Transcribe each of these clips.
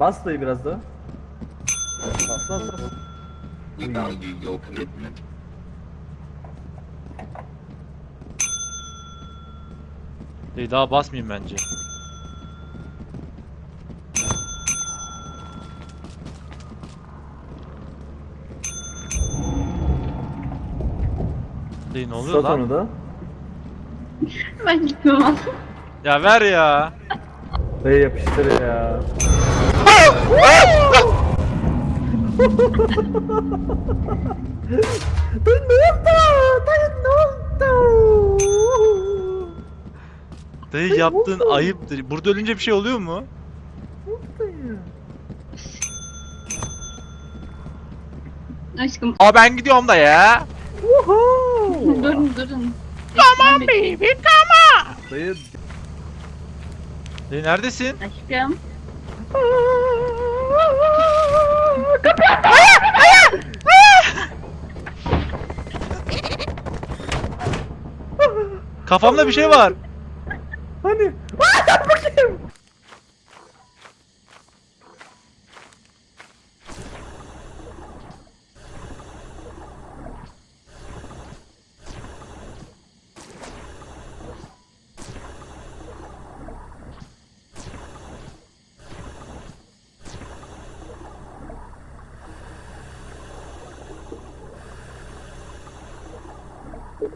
Bas dayı biraz daha. Bas bas bas. Dayı daha basmayayım bence. Dayı ne oluyor Sat lan? onu da. Ben gitmem. Ya ver ya. Dayı yapıştır ya. Dayı yaptığın ayıptır. Burada ölünce bir şey oluyor mu? Aşkım Aa ben gidiyorum da ya. Durun durun. Tamam baby. Dayı Dayı neredesin? Aşkım. Kafamda bir şey var. hani Aa, bakayım. Nereye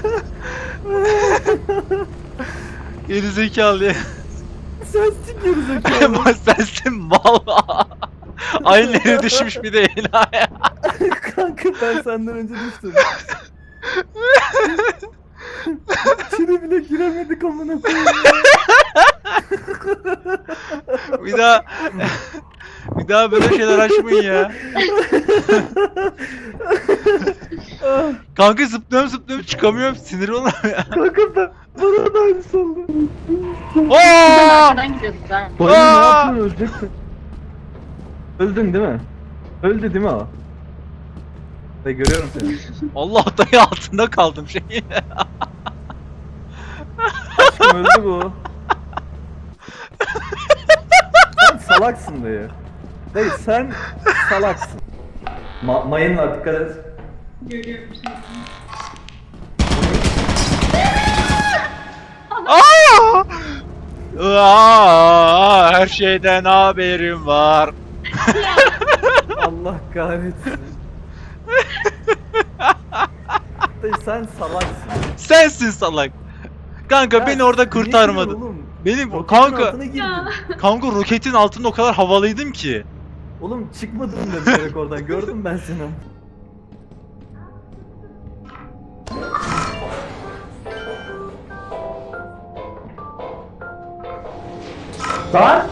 Geri zekalı ya. Sensin gerizekalı. Ama sensin mal. Aynı düşmüş bir de enayi. Kanka ben senden önce düştüm. İçine bile giremedik amına koyayım. ya. Bir daha bir daha böyle şeyler açmayın ya. Kanka zıplıyorum zıplıyorum çıkamıyorum sinir oluyorum ya. Kanka ben bana da aynısı oldu. Oo! Arkadan gidiyorduk ben. Bayım ne Aa! yaptın öleceksin. Öldün değil mi? Öldü değil mi o? Ben görüyorum seni. Allah dayı altında kaldım şey. Aşkım öldü bu. sen salaksın dayı. Dayı sen salaksın. Ma mayın var dikkat et. Görüyorum seni. Aa! Aa! Her şeyden haberim var. Allah kahretsin. Dayı sen salaksın. Sensin salak. Kanka Ya beni orada niye kurtarmadın. oğlum? Benim Roketin kanka altına kanka roketin altında o kadar havalıydım ki. Oğlum çıkmadın direkt oradan gördüm ben seni. Lan!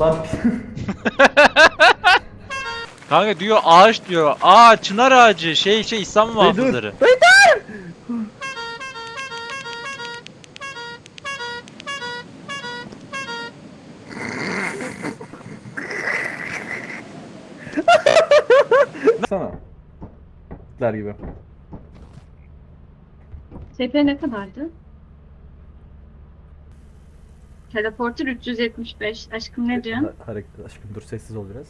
Lan Kanka diyor ağaç diyor. Aa çınar ağacı şey şey İslam dur. muhafızları. Dayı dur! Sana. Der gibi. SP ne kadardı? Teleporter 375. Aşkım ne diyorsun? Ha- hareket aşkım dur sessiz ol biraz.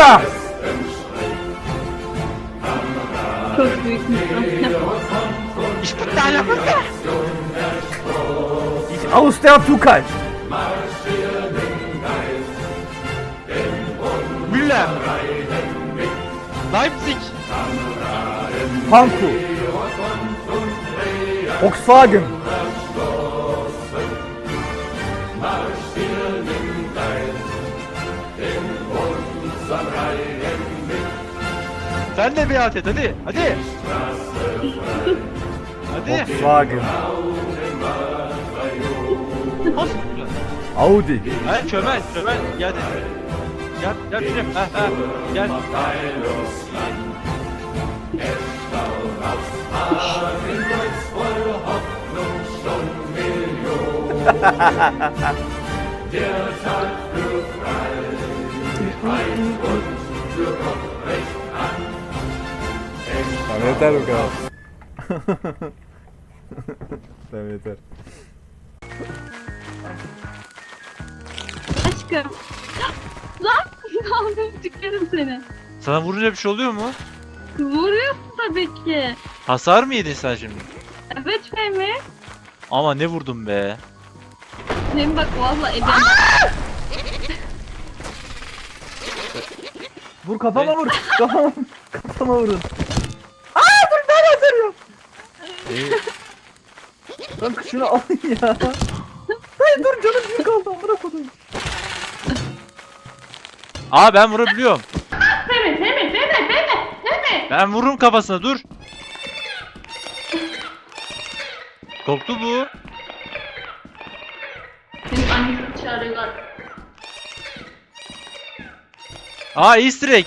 da! Ich bin da, da runter! Aus der Flugheit! Müller! Leipzig! Frankfurt! Volkswagen! Sen de biat et hadi. Hadi. Hadi. Volkswagen! Audi! Ha çömel çömel gel. Gel gel şuraya. Ha ha. Gel. Tamam yeter bu kadar. tamam yeter. Aşkım. Lan yapayım çıkarım seni. Sana vurunca bir şey oluyor mu? Vuruyorsun tabii ki. Hasar mı yedin sen şimdi? Evet Fehmi. Ama ne vurdun be? Fehmi bak valla eden. Vur kafama vur. Kafama, kafama vurun. Lan şunu alın ya. Hayır dur canım büyük oldu amına koydum. Aa ben vurabiliyorum. Fehmi, Fehmi, Fehmi, Fehmi, Fehmi. Ben vururum kafasına dur. Koptu bu. Senin annesini çağırıyorlar. Aa easter egg.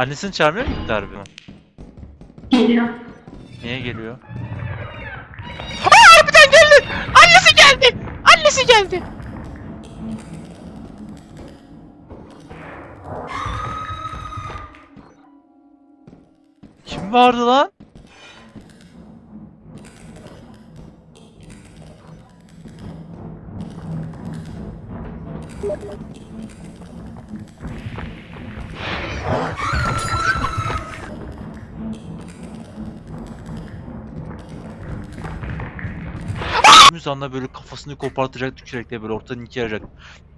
Annesini çağırmıyor mu gitti harbi? Geliyor. Niye geliyor? Aa harbiden geldi! Annesi geldi! Annesi geldi! Kim vardı lan? Tümüz anda böyle kafasını kopartacak tükürekle böyle ortadan ikiye ayıracak.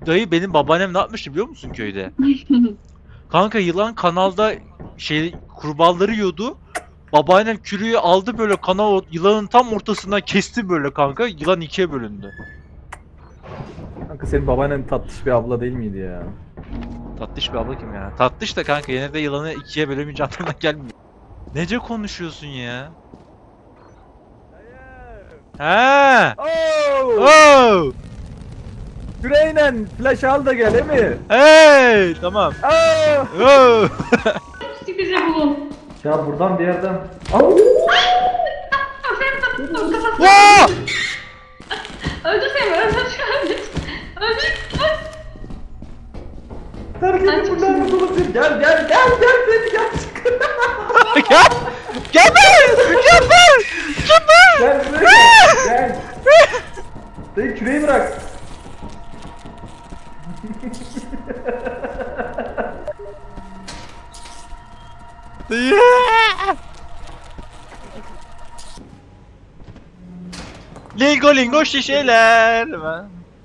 Dayı benim babaannem ne yapmıştı biliyor musun köyde? Kanka yılan kanalda şey kurbağaları yiyordu. Babaannem kürüğü aldı böyle kanal yılanın tam ortasından kesti böyle kanka. Yılan ikiye bölündü. Kanka senin babaannen tatlış bir abla değil miydi ya? Tatlış bir abla kim ya? Tatlış da kanka yine de yılanı ikiye bölemeyince aklına gelmiyor. Nece konuşuyorsun ya? Ha! Oh! Oh! Küreğinen flash al da gel mi? Hey! Tamam. Oh! Oh! Sıkıcı bulun. Ya buradan bir yerden... Au! Fehmi tatlı dur kafasına. Wow! Öldür Fehmi, öldür şu öldür. Öldür. Terk Sen edin çok buradan sinirli. yapalım. Gel gel gel gel beni gel çık. Gel! Geber! Geber! Geber! Gel buraya gel. Gel. Dayı küreği bırak. Lingo lingo şişeler.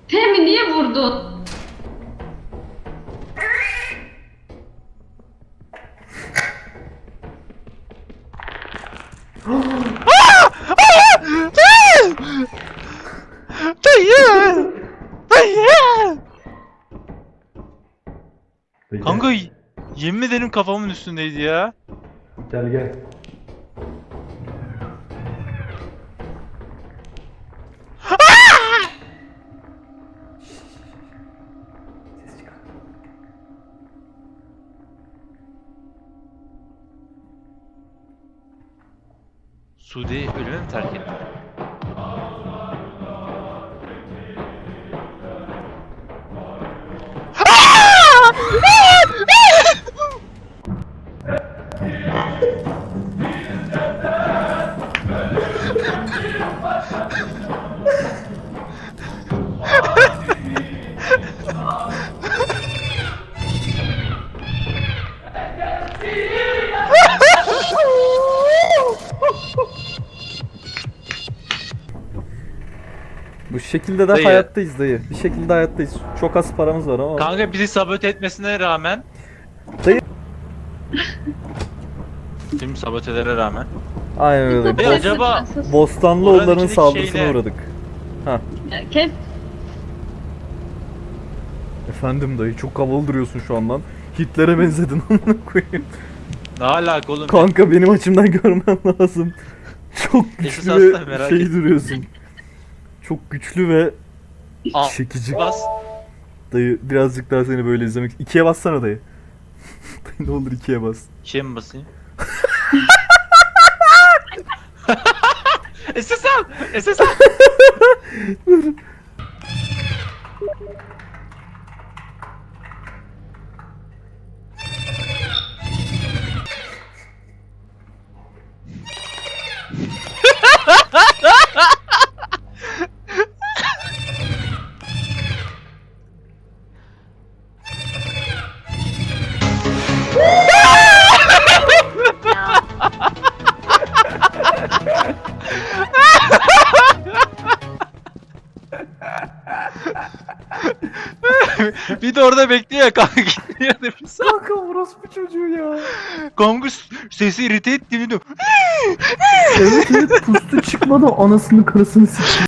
Fehmi niye vurdun? Kanka yemin ederim kafamın üstündeydi ya. Gel gel. Suudi ölümü mü terk etti? Şekilde de Dayı. hayattayız dayı. Bir şekilde hayattayız. Çok az paramız var ama. Kanka bizi sabote etmesine rağmen Dayı- Tüm sabotelere rağmen. Aynen öyle. Dayı, Boz- acaba- Bostanlı içindeki saldırısına şey ne? uğradık. Kes. Efendim dayı çok havalı duruyorsun şu an lan. Hitler'e benzedin amına koyayım. Ne alaka oğlum? Kanka benim açımdan görmen lazım. Çok güçlü şey duruyorsun. Çok güçlü ve Al, çekici. bas. Dayı birazcık daha seni böyle izlemek. İkiye bassana dayı. dayı ne olur ikiye bas. Şey mi basayım? SS al! Orada bekliyor ya kanka gitmiyor demiş. Kanka orospu çocuğu ya. Kanka sesi irite etti evet evet pustu çıkmadı anasını karısını sikti.